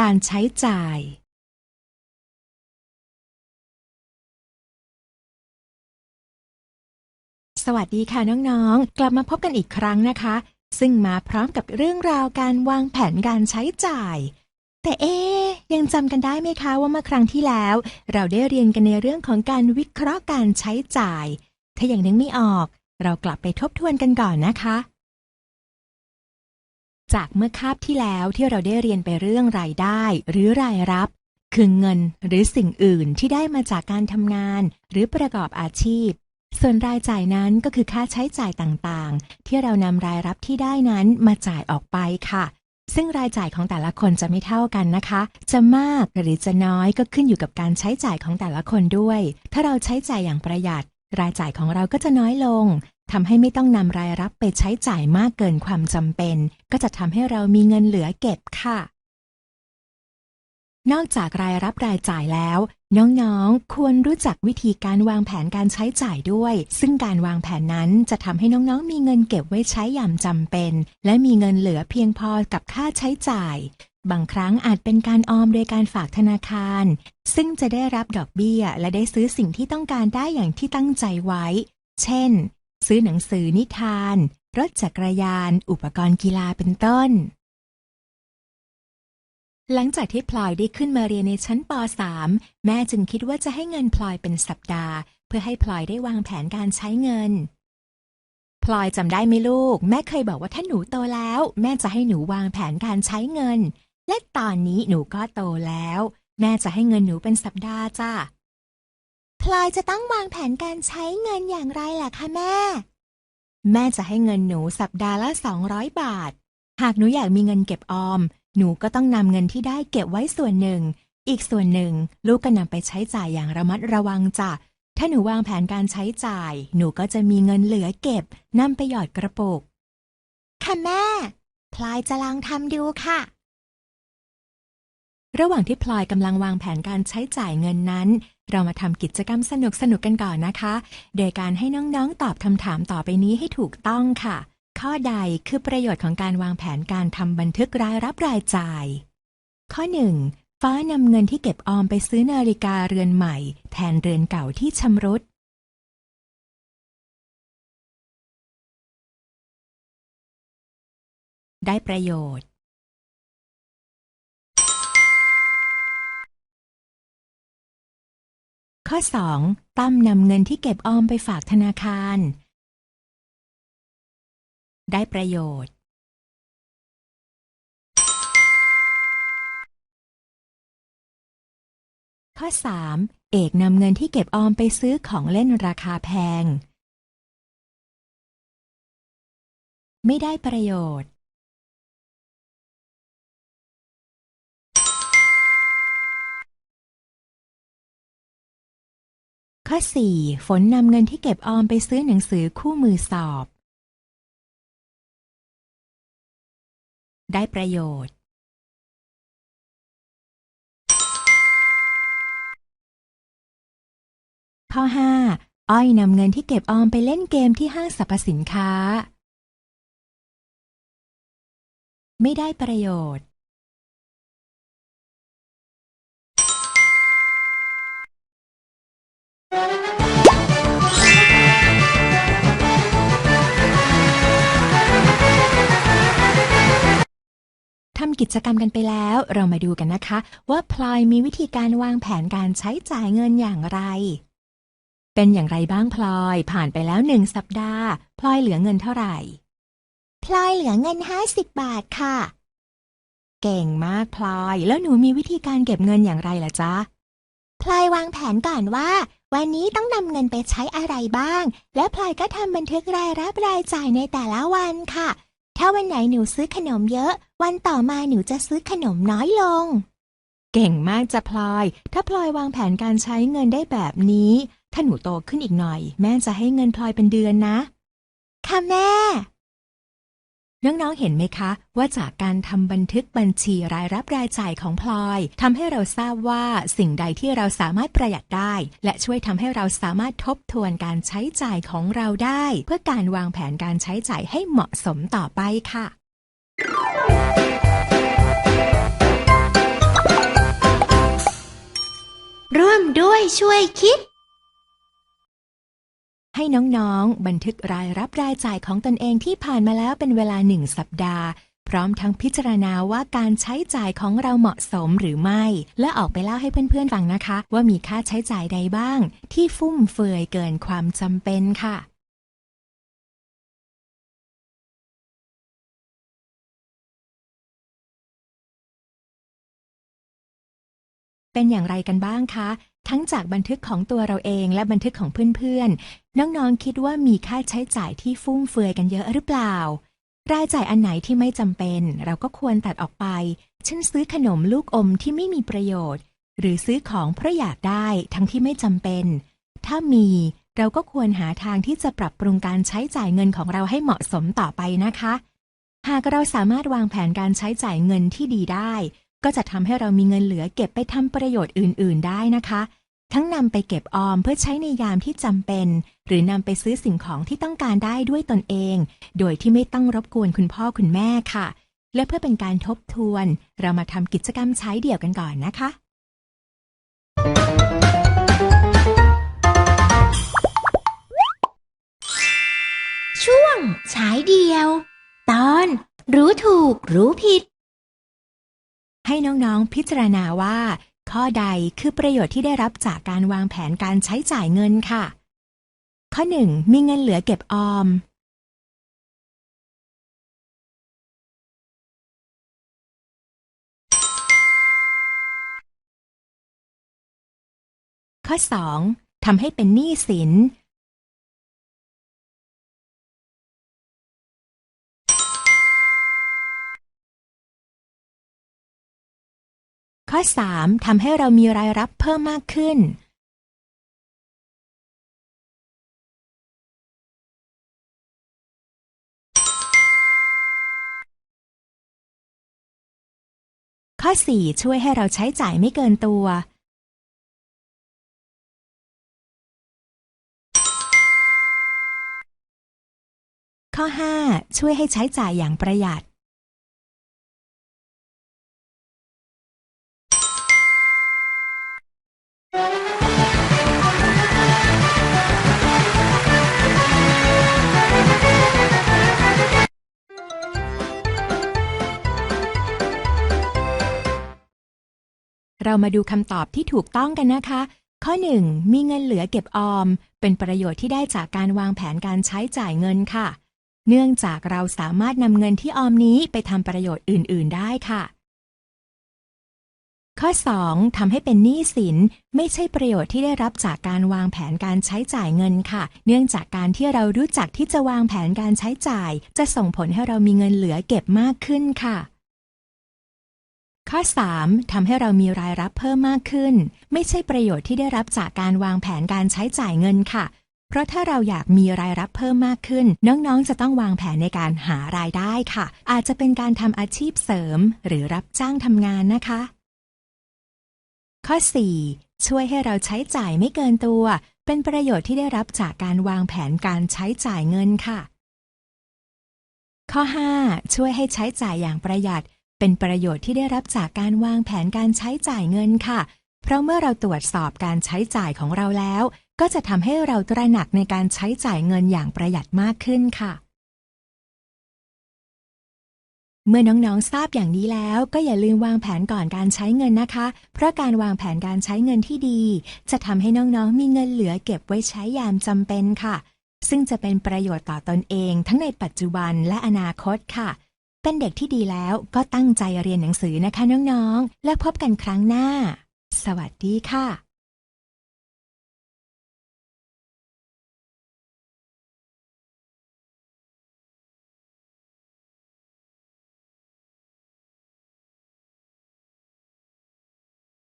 การใช้จ่าย สวัสดีค่ะน้องๆ กลับมาพบกันอีกครั้งนะคะ ซึ่งมาพร้อมกับเรื่องราวการวางแผนการใช้จ่าย แต่เอ๊ยังจำกันได้ไหมคะว่าเมื่อครั้งที่แล้ว เราได้เรียนกันในเรื่องของการวิเคราะห์การใช้จ่าย ถ้ายังนึกไม่ออก เรากลับไปทบทวนกันก่อนนะคะ จากเมื่อคาบที่แล้วที่เราได้เรียนไปเรื่องรายได้ หรือรายรับ คือเงินหรือสิ่งอื่นที่ได้มาจากการทำงาน หรือประกอบอาชีพ ส่วนรายจ่ายนั้นก็คือค่าใช้จ่ายต่างๆ ที่เรานำรายรับที่ได้นั้นมาจ่ายออกไปค่ะ ซึ่งรายจ่ายของแต่ละคนจะไม่เท่ากันนะคะ จะมากหรือจะน้อยก็ขึ้นอยู่กับการใช้จ่ายของแต่ละคนด้วย ถ้าเราใช้จ่ายอย่างประหยัด รายจ่ายของเราก็จะน้อยลง ทำให้ไม่ต้องนำรายรับไปใช้จ่ายมากเกินความจำเป็น ก็จะทำให้เรามีเงินเหลือเก็บค่ะ นอกจากรายรับรายจ่ายแล้ว น้องๆ ควรรู้จักวิธีการวางแผนการใช้จ่ายด้วย ซึ่งการวางแผนนั้นจะทำให้น้องๆ มีเงินเก็บไว้ใช้อย่างจำเป็น และมีเงินเหลือเพียงพอกับค่าใช้จ่าย บางครั้งอาจเป็นการออมโดยการฝากธนาคาร ซึ่งจะได้รับดอกเบี้ย และได้ซื้อสิ่งที่ต้องการได้อย่างที่ตั้งใจไว้ เช่น ซื้อหนังสือนิทาน รถจักรยาน อุปกรณ์กีฬาเป็นต้น หลังจากที่พลอยได้ขึ้นมาเรียนในชั้นป .3 แม่จึงคิดว่าจะให้เงินพลอยเป็นสัปดาห์ เพื่อให้พลอยได้วางแผนการใช้เงิน พลอยจำได้ไหมลูก แม่เคยบอกว่าถ้าหนูโตแล้ว แม่จะให้หนูวางแผนการใช้เงิน และตอนนี้หนูก็โตแล้ว แม่จะให้เงินหนูเป็นสัปดาห์จ้ะ พลอยจะต้องวางแผนการใช้เงินอย่างไรล่ะคะแม่ แม่จะให้เงินหนูสัปดาห์ละ 200 บาท หากหนูอยากมีเงินเก็บออม หนูก็ต้องนำเงินที่ได้เก็บไว้ส่วนหนึ่ง อีกส่วนหนึ่ง ลูกก็นำไปใช้จ่ายอย่างระมัดระวังจ้ะ ถ้าหนูวางแผนการใช้จ่าย หนูก็จะมีเงินเหลือเก็บนำไปหยอดกระปุก ค่ะแม่ พลอยจะลองทำดูค่ะระหว่างที่พลอยกำลังวางแผนการใช้จ่ายเงินนั้น เรามาทำกิจกรรมสนุกๆกันก่อนนะคะ โดยการให้น้องๆตอบคำถามต่อไปนี้ให้ถูกต้องค่ะ ข้อใดคือประโยชน์ของการวางแผนการทำบันทึกรายรับรายจ่าย ข้อ 1. ฟ้านำเงินที่เก็บออมไปซื้อนาฬิกาเรือนใหม่ แทนเรือนเก่าที่ชำรุดได้ประโยชน์ ข้อ 2. ตั้มนำเงินที่เก็บออมไปฝากธนาคาร ได้ประโยชน์ ข้อ 3. เอกนำเงินที่เก็บออมไปซื้อของเล่นราคาแพง ไม่ได้ประโยชน์ ข้อ 4. ฝนนำเงินที่เก็บออมไปซื้อหนังสือคู่มือสอบ ได้ประโยชน์ ข้อ 5. อ้อยนำเงินที่เก็บออมไปเล่นเกมที่ห้างสรรพสินค้า ไม่ได้ประโยชน์ กิจกรรมกันไปแล้ว เรามาดูกันนะคะ ว่าพลอยมีวิธีการวางแผนการใช้จ่ายเงินอย่างไร เป็นอย่างไรบ้างพลอยผ่านไปแล้วหนึ่งสัปดาห์ พลอยเหลือเงินเท่าไหร่ พลอยเหลือเงินห้าสิบบาทค่ะ เก่งมากพลอย แล้วหนูมีวิธีการเก็บเงินอย่างไรล่ะจ๊ะพลอยวางแผนก่อนว่า วันนี้ต้องนำเงินไปใช้อะไรบ้าง และพลอยก็ทำบันทึกรายรับรายจ่ายในแต่ละวันค่ะ ถ้าวันไหนหนูซื้อขนมเยอะ วันต่อมาหนูจะซื้อขนมน้อยลง เก่งมากจ้ะพลอย ถ้าพลอยวางแผนการใช้เงินได้แบบนี้ ถ้าหนูโตขึ้นอีกหน่อย แม่จะให้เงินพลอยเป็นเดือนนะ ค่ะแม่ น้องๆ เห็นไหมคะ ว่าจากการทำบันทึกบัญชีรายรับรายจ่ายของพลอยทำให้เราทราบว่าสิ่งใดที่เราสามารถประหยัดได้ และช่วยทำให้เราสามารถทบทวนการใช้จ่ายของเราได้ เพื่อการวางแผนการใช้จ่ายให้เหมาะสมต่อไปค่ะร่วมด้วยช่วยคิด ให้น้องๆ บันทึกรายรับรายจ่ายของตนเองที่ผ่านมาแล้วเป็นเวลาหนึ่งสัปดาห์ พร้อมทั้งพิจารณาว่าการใช้จ่ายของเราเหมาะสมหรือไม่ และออกไปเล่าให้เพื่อนๆฟังนะคะ ว่ามีค่าใช้จ่ายใดบ้าง ที่ฟุ่มเฟือยเกินความจำเป็นค่ะเป็นอย่างไรกันบ้างคะ ทั้งจากบันทึกของตัวเราเองและบันทึกของเพื่อนๆ น้องๆ คิดว่ามีค่าใช้จ่ายที่ฟุ่มเฟือยกันเยอะหรือเปล่า รายจ่ายอันไหนที่ไม่จำเป็น เราก็ควรตัดออกไป เช่นซื้อขนมลูกอมที่ไม่มีประโยชน์ หรือซื้อของเพราะอยากได้ทั้งที่ไม่จำเป็น ถ้ามีเราก็ควรหาทางที่จะปรับปรุงการใช้จ่ายเงินของเราให้เหมาะสมต่อไปนะคะ หากเราสามารถวางแผนการใช้จ่ายเงินที่ดีได้ ก็จะทำให้เรามีเงินเหลือเก็บไปทำประโยชน์อื่น ๆ ได้นะคะ ทั้งนำไปเก็บออมเพื่อใช้ในยามที่จำเป็น หรือนำไปซื้อสิ่งของที่ต้องการได้ด้วยตนเอง โดยที่ไม่ต้องรบกวนคุณพ่อคุณแม่ค่ะ และเพื่อเป็นการทบทวน เรามาทำกิจกรรมใช้เดี่ยวกันก่อนนะคะ ช่วงฉายเดียว ตอน รู้ถูกรู้ผิด ให้น้องๆ พิจารณาว่า ข้อใดคือประโยชน์ที่ได้รับจากการวางแผนการใช้จ่ายเงินค่ะ ข้อ 1. มีเงินเหลือเก็บออม ข้อ 2. ทำให้เป็นหนี้สิน อ 3. ทำให้เรามีรายรับเพิ่มมากขึ้น ข้อ 4 ช่วยให้เราใช้จ่ายไม่เกินตัว ข้อ 5 ช่วยให้ใช้จ่ายอย่างประหยัด เรามาดูคำตอบที่ถูกต้องกันนะคะ ข้อ 1 มีเงินเหลือเก็บออม เป็นประโยชน์ที่ได้จากการวางแผนการใช้จ่ายเงินค่ะ เนื่องจากเราสามารถนำเงินที่ออมนี้ไปทำประโยชน์อื่น ๆ ได้ค่ะ ข้อ 2ทำให้เป็นหนี้สิน ไม่ใช่ประโยชน์ที่ได้รับจากการวางแผนการใช้จ่ายเงินค่ะ เนื่องจากการที่เรารู้จักที่จะวางแผนการใช้จ่าย จะส่งผลให้เรามีเงินเหลือเก็บมากขึ้นค่ะ ข้อ 3. ทำให้เรามีรายรับเพิ่มมากขึ้น ไม่ใช่ประโยชน์ที่ได้รับจากการวางแผนการใช้จ่ายเงินค่ะ เพราะถ้าเราอยากมีรายรับเพิ่มมากขึ้น น้องๆ จะต้องวางแผนในการหารายได้ค่ะ อาจจะเป็นการทำอาชีพเสริม หรือรับจ้างทำงานนะคะ ข้อ 4. ช่วยให้เราใช้จ่ายไม่เกินตัว เป็นประโยชน์ที่ได้รับจากการวางแผนการใช้จ่ายเงินค่ะ ข้อ 5 ช่วยให้ใช้จ่ายอย่างประหยัด เป็นประโยชน์ที่ได้รับจากการวางแผนการใช้จ่ายเงินค่ะ เพราะเมื่อเราตรวจสอบการใช้จ่ายของเราแล้ว ก็จะทำให้เราตระหนักในการใช้จ่ายเงินอย่างประหยัดมากขึ้นค่ะ เมื่อน้องๆทราบอย่างนี้แล้ว ก็อย่าลืมวางแผนก่อนการใช้เงินนะคะ เพราะการวางแผนการใช้เงินที่ดี จะทำให้น้องๆมีเงินเหลือเก็บไว้ใช้ยามจำเป็นค่ะ ซึ่งจะเป็นประโยชน์ต่อตอนเอง ทั้งในปัจจุบันและอนาคตค่ะ เป็นเด็กที่ดีแล้วก็ตั้งใจเรียนหนังสือนะคะน้องๆ และพบกันครั้งหน้า สวัสดีค่ะ